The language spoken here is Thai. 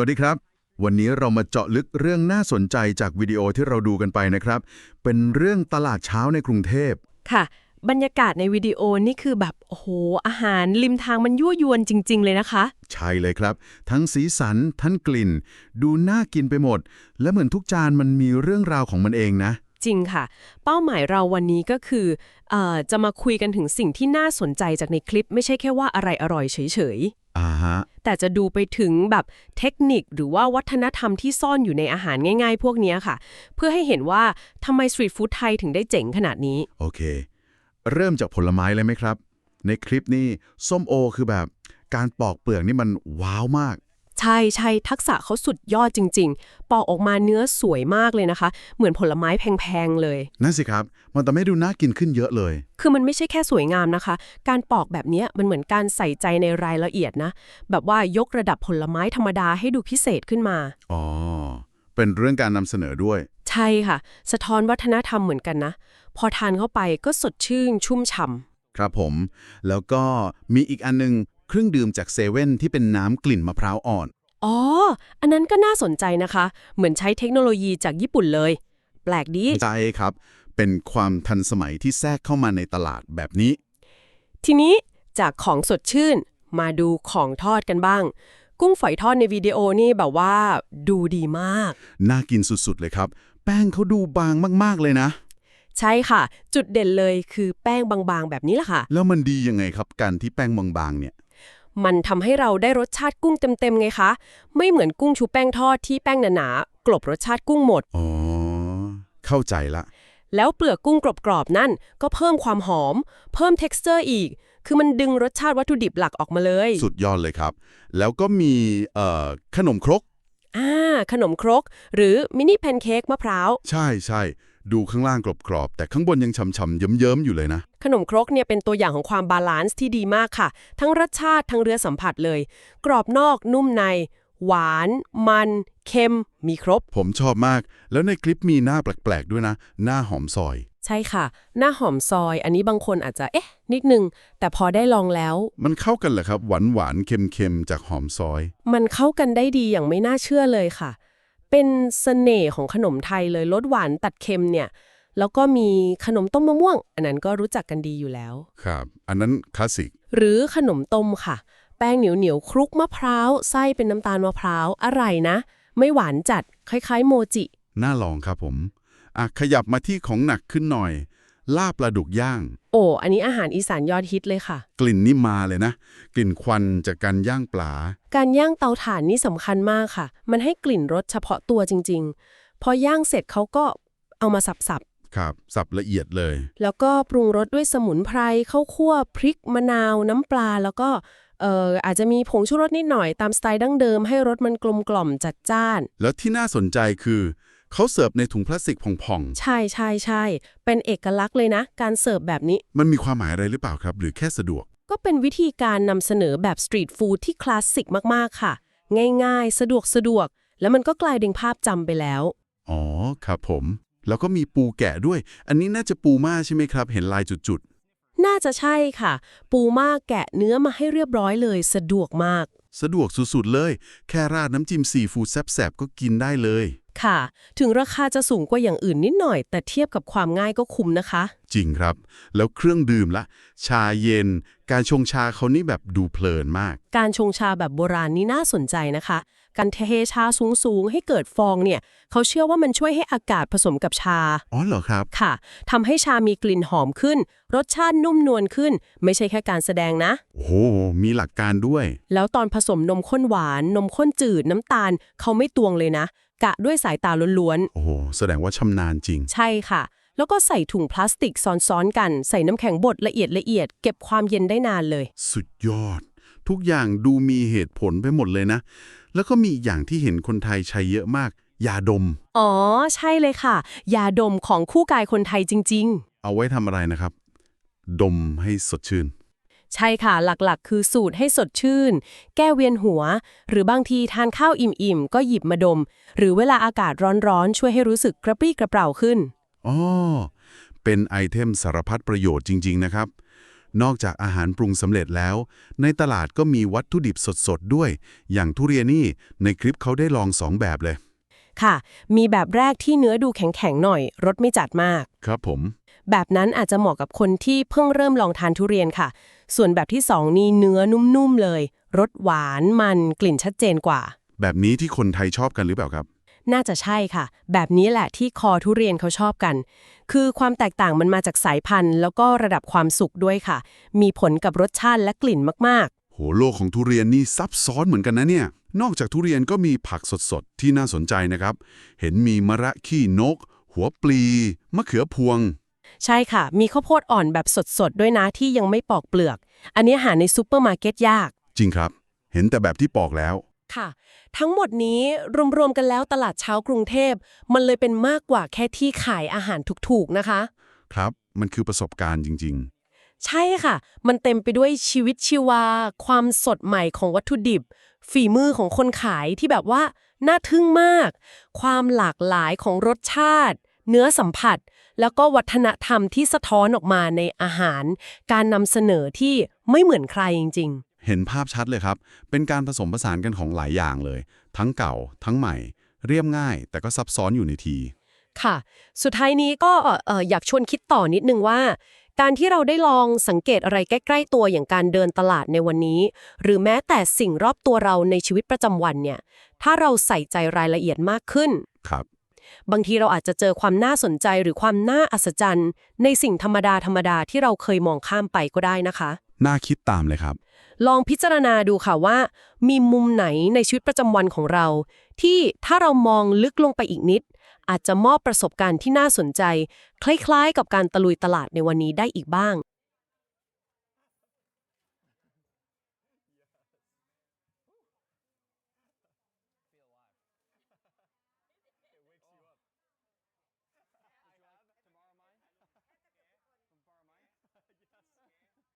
วัสดีครับ วันนี้เรามาเจาะลึกเรื่องน่าสนใจจากวิดีโอที่เราดูกันไปนะครับ เป็นเรื่องตลาดเช้าในกรุงเทพ ค่ะ บรรยากาศในวิดีโอนี่คือแบบ โอ้โห อาหารริมทางมันยั่วยวนจริง ๆ เลยนะคะ ใช่เลยครับ ทั้งสีสัน ทั้งกลิ่น ดูน่ากินไปหมด และเหมือนทุกจานมันมีเรื่องราวของมันเองนะ จริงค่ะ เป้าหมายเราวันนี้ก็คือเอ่อจะมาคุยกันถึงสิ่งที่น่าสนใจจากในคลิป ไม่ใช่แค่ว่าอะไรอร่อยเฉย อ่าฮะๆแต่จะดูไปถึงแบบเทคนิคหรือว่าวัฒนธรรมที่ซ่อนอยู่ในอาหารง่ายๆ พวกเนี้ยค่ะ เพื่อให้เห็นว่าทำไมสตรีทฟู้ดไทยถึงได้เจ๋งขนาดนี้ โอเค เริ่มจากผลไม้เลยไหมครับ ในคลิปนี้ส้มโอคือแบบ การปอกเปลือกนี่มันว้าวมาก ใช่ใช่ทักษะเขาสุดยอดจริง ๆ ปอกออกมาเนื้อสวยมากเลยนะคะ เหมือนผลไม้แพงๆเลย นั่นสิครับ มันทำให้ดูน่ากินขึ้นเยอะเลย คือมันไม่ใช่แค่สวยงามนะคะ การปอกแบบเนี้ยมันเหมือนการใส่ใจในรายละเอียดนะ แบบว่ายกระดับผลไม้ธรรมดาให้ดูพิเศษขึ้นมา อ๋อ เป็นเรื่องการนำเสนอด้วย ใช่ค่ะ สะท้อนวัฒนธรรมเหมือนกันนะ พอทานเข้าไปก็สดชื่นชุ่มฉ่ำครับผม แล้วก็มีอีกอันนึง เครื่องดื่มจากเซเว่นที่เป็นน้ำกลิ่นมะพร้าวอ่อน อ๋อ อันนั้นก็น่าสนใจนะคะ เหมือนใช้เทคโนโลยีจากญี่ปุ่นเลย แปลกดี ใช่ครับ เป็นความทันสมัยที่แทรกเข้ามาในตลาดแบบนี้ ทีนี้จากของสดชื่นมาดูของทอดกันบ้าง กุ้งฝอยทอดในวิดีโอนี่แบบว่า ดูดีมาก น่ากินสุดๆเลยครับ แป้งเขาดูบางมากๆเลยนะ ใช่ค่ะ จุดเด่นเลยคือแป้งบางๆ แบบนี้แหละค่ะ แล้วมันดียังไงครับการที่แป้งบางๆเนี่ย มันทำให้เราได้รสชาติกุ้งเต็มๆไงคะ ไม่เหมือนกุ้งชุบแป้งทอดที่แป้งหนาๆกลบรสชาติกุ้งหมด อ๋อ เข้าใจละ แล้วเปลือกกุ้งกรอบๆนั่นก็เพิ่มความหอม เพิ่ม t e x t อร์อีก คือมันดึงรสชาติวัตถุดิบหลักออกมาเลย สุดยอดเลยครับ แล้วก็มีเอ่อขนมครกอ่าขนมครก หรือมินิแพนเค้กมะพร้าว ใช่ใช่ ดูข้างล่างกรอบๆ แต่ข้างบนยังฉ่ำๆ เยิ้มๆ อยู่เลยนะ ขนมครกเนี่ยเป็นตัวอย่างของความบาลานซ์ที่ดีมากค่ะ ทั้งรสชาติทั้งเรือสัมผัสเลย กรอบนอกนุ่มใน หวาน มัน เค็ม มีครบ ผมชอบมาก แล้วในคลิปมีหน้าแปลกๆ ด้วยนะ หน้าหอมซอย ใช่ค่ะ หน้าหอมซอย อันนี้บางคนอาจจะเอ๊ะ นิดนึง แต่พอได้ลองแล้ว มันเข้ากันเหรอครับหวานหวานๆเค็มๆจากหอมซอย มันเข้ากันได้ดีอย่างไม่น่าเชื่อเลยค่ะ เป็นเสน่ห์ของขนมไทยเลยรสหวานตัดเค็มเนี่ย แล้วก็มีขนมต้มมะม่วง อันนั้นก็รู้จักกันดีอยู่แล้ว ครับ อันนั้นคลาสสิก หรือขนมต้มค่ะ แป้งเหนียวเหนียวๆคลุกมะพร้าวไส้เป็นน้ำตาลมะพร้าวอะไรนะ ไม่หวานจัดคล้ายๆ โมจิ น่าลองครับผมอะขยับมาที่ของหนักขึ้นหน่อย ลาบปลาดุกย่าง โอ้ อันนี้อาหารอีสานยอดฮิตเลยค่ะ กลิ่นนี่มาเลยนะ กลิ่นควันจากการย่างปลา การย่างเตาถ่านนี่สำคัญมากค่ะ มันให้กลิ่นรสเฉพาะตัวจริง ๆ พอย่างเสร็จเขาก็เอามาสับครับ สับละเอียดเลย ๆ แล้วก็ปรุงรสด้วยสมุนไพรข้าวคั่วพริกมะนาวน้ำปลา แล้วก็เอ่ออาจจะมีผงชูรสนิดหน่อยตามสไตล์ดั้งเดิมให้รสมันกลมกล่อมจัดจ้าน แล้วที่น่าสนใจคือ เขาเสิร์ฟในถุงพลาสติกผ่องใช่ใช่ใช่เป็นเอกลักษณ์เลยนะ การเสิร์ฟแบบนี้ ๆ มันมีความหมายอะไรหรือเปล่าครับ หรือแค่สะดวก ก็เป็นวิธีการนำเสนอแบบสตรีทฟู้ดที่คลาสสิกมากๆค่ะ ง่ายๆ สะดวกสะดวก แล้วมันก็กลายเป็นภาพจำไปแล้ว อ๋อ ครับผม แล้วก็มีปูแกะด้วย อันนี้น่าจะปูม่าใช่ไหมครับ เห็นลายจุดน่าจะใช่ค่ะ ปูม่าแกะเนื้อมาให้เรียบร้อยเลย สะดวกมาก ๆ สะดวกสุดๆเลย แค่ราดน้ำจิ้มซีฟู้ดแซ่บๆก็กินได้เลย ค่ะ ถึงราคาจะสูงกว่าอย่างอื่นนิดหน่อย แต่เทียบกับความง่ายก็คุ้มนะคะ จริงครับ แล้วเครื่องดื่มละ ชาเย็น การชงชาเขานี่แบบดูเพลินมาก การชงชาแบบโบราณนี่น่าสนใจนะคะ การเทชาสูงๆ ให้เกิดฟองเนี่ยเขาเชื่อว่ามันช่วยให้อากาศผสมกับชา อ๋อเหรอครับ ค่ะทำให้ชามีกลิ่นหอมขึ้น รสชาตินุ่มนวลขึ้น ไม่ใช่แค่การแสดงนะ โอ้โหมีหลักการด้วย แล้วตอนผสมนมข้นหวาน นมข้นจืดน้ำตาลเขาไม่ตวงเลยนะ กะด้วยสายตาล้วนโอ้โหแสดงว่าชำนาญจริงๆใช่ค่ะ แล้วก็ใส่ถุงพลาสติกซ้อนๆกัน ใส่น้ำแข็งบดละเอียดละเอียด เก็บความเย็นได้นานเลย สุดยอด ทุกอย่างดูมีเหตุผลไปหมดเลยนะ แล้วก็มีอีกอย่างที่เห็นคนไทยใช้เยอะมาก ยาดม อ๋อ ใช่เลยค่ะ ยาดมของคู่กายคนไทยจริง ๆ เอาไว้ทำอะไรนะครับ ดมให้สดชื่น ใช่ค่ะหลักๆ คือสูตรให้สดชื่น แก้เวียนหัว หรือบางทีทานข้าวอิ่มๆ ก็หยิบมาดม หรือเวลาอากาศร้อนๆ ช่วยให้รู้สึกกระปรี้กระเปร่าขึ้น อ๋อ เป็นไอเทมสารพัดประโยชน์จริง ๆ นะครับ นอกจากอาหารปรุงสำเร็จแล้ว ในตลาดก็มีวัตถุดิบสดๆด้วย อย่างทุเรียนนี่ในคลิปเขาได้ลองสองแบบเลย ค่ะ มีแบบแรกที่เนื้อดูแข็งๆหน่อยรสไม่จัดมาก ครับผม แบบนั้นอาจจะเหมาะกับคนที่เพิ่งเริ่มลองทานทุเรียนค่ะ ส่วนแบบที่สองนี่เนื้อนุ่มๆเลยรสหวานมันกลิ่นชัดเจนกว่า แบบนี้ที่คนไทยชอบกันหรือเปล่าครับ น่าจะใช่ค่ะ แบบนี้แหละที่คอทุเรียนเขาชอบกัน คือความแตกต่างมันมาจากสายพันธุ์ แล้วก็ระดับความสุกด้วยค่ะ มีผลกับรสชาติและกลิ่นมากโหโลกของทุเรียนนี่ซับซ้อนเหมือนกันนะเนี่ย นอกจากทุเรียนก็มีผักสดๆ ที่น่าสนใจนะครับ เห็นมีมะระขี้นก หัวปลี มะเขือพวงๆใช่ค่ะ มีข้าวโพดอ่อนแบบสดๆด้วยนะที่ยังไม่ปอกเปลือก อันนี้หาในซูเปอร์มาร์เก็ตยาก จริงครับ เห็นแต่แบบที่ปอกแล้ว ค่ะ ทั้งหมดนี้รวมๆกันแล้วตลาดเช้ากรุงเทพ มันเลยเป็นมากกว่าแค่ที่ขายอาหารถูกๆนะคะ ครับ มันคือประสบการณ์จริง ใช่ค่ะ มันเต็มไปด้วยชีวิตชีวา ความสดใหม่ของวัตถุดิบ ฝีมือของคนขายที่แบบว่า น่าทึ่งมาก ความหลากหลายของรสชาติ เนื้อสัมผัส แล้วก็วัฒนธรรมที่สะท้อนออกมาในอาหาร การนำเสนอที่ไม่เหมือนใครจริง ๆ เห็นภาพชัดเลยครับ เป็นการผสมผสานกันของหลายอย่างเลย ทั้งเก่า ทั้งใหม่ เรียบง่าย แต่ก็ซับซ้อนอยู่ในทีๆค่ะ สุดท้ายนี้ก็เอ่ออยากชวนคิดต่อนิดนึงว่า การที่เราได้ลองสังเกตอะไรใกล้ ๆ ตัวอย่างการเดินตลาดในวันนี้ หรือแม้แต่สิ่งรอบตัวเราในชีวิตประจำวันเนี่ย ถ้าเราใส่ใจรายละเอียดมากขึ้น ครับ บางทีเราอาจจะเจอความน่าสนใจหรือความน่าอัศจรรย์ ในสิ่งธรรมดาธรรมดาที่เราเคยมองข้ามไปก็ได้นะคะ น่าคิดตามเลยครับ ลองพิจารณาดูค่ะว่า มีมุมไหนในชีวิตประจำวันของเรา ที่ถ้าเรามองลึกลงไปอีกนิด อาจจะมอบประสบการณ์ที่น่าสนใจ คล้ายๆ กับการตะลุยตลาดในวันนี้ได้อีกบ้าง